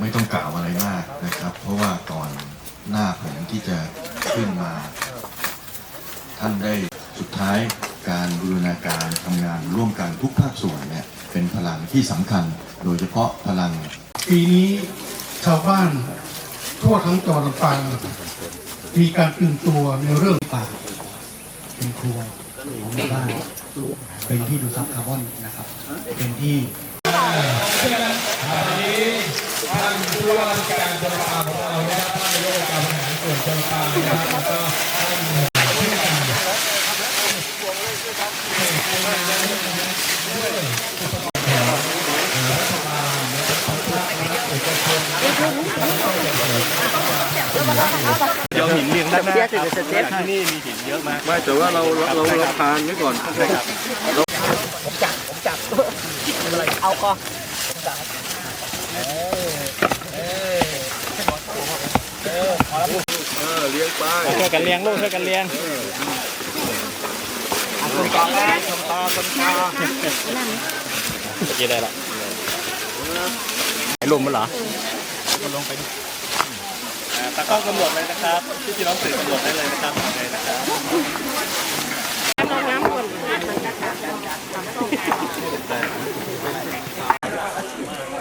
ไม่ต้องกล่าวอะไรมากนะครับ เพราะว่าก่อนหน้าผมที่จะขึ้นมา ท่านได้สุดท้ายการบูรณาการทำงานร่วมกันทุกภาคส่วนเนี่ยเป็นพลังที่สำคัญ โดยเฉพาะพลัง ปีนี้ชาวบ้านทั่วทั้งจังหวัดลำปางมีการตื่นตัวในเรื่องป่าเป็นครัวของหมู่บ้านเป็นที่ดูดซับคาร์บอนนะครับ เป็นที่ เดี๋ยวหินเรียงด้านหน้าครับที่นี่มีหินเยอะมากไม่แต่ว่าเราเราเราทานไว้ก่อน ใช่ครับเออเลี้ยงไปช่วยกันเลี้ยงลูกช่วยกันเลี้ยงคนต่อไปคนต่อคนต่อกี่ได้ละไอ้ลมมันเหรอมันลงไปตากล้องกำหนดเลยนะครับที่พี่น้องสื่อกำหนดได้เลยนะครับเลยนะครับ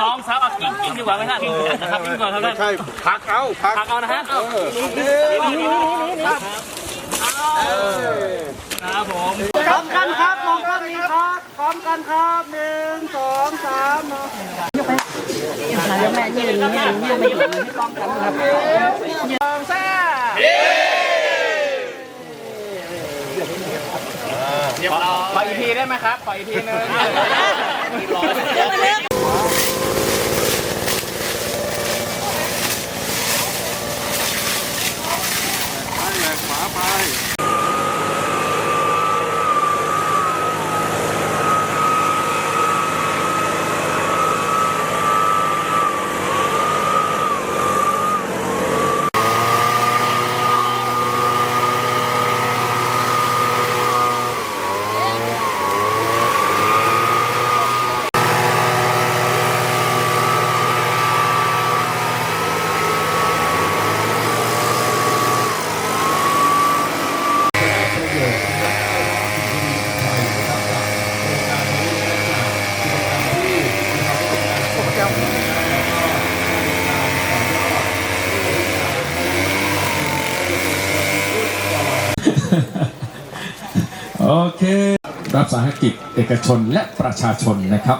สองสามเอากิ้งกิ้งดีกว่าไหมท่านนะครับกิ้งก่อนครับท่านใช่พักเอาพักเอานะฮะครับผมพร้อมกันครับมองกล้องนี้ครับพร้อมกันครับหนึ่งสองสามเนาะแม่ยืนยืนยืนไม่อยู่ที่ป้องกันครับขออีกทีได้ไหมครับ ขออีกทีนึง ไปแหลกขวาไป โอเค รับสาหกิจเอกชนและประชาชนนะครับ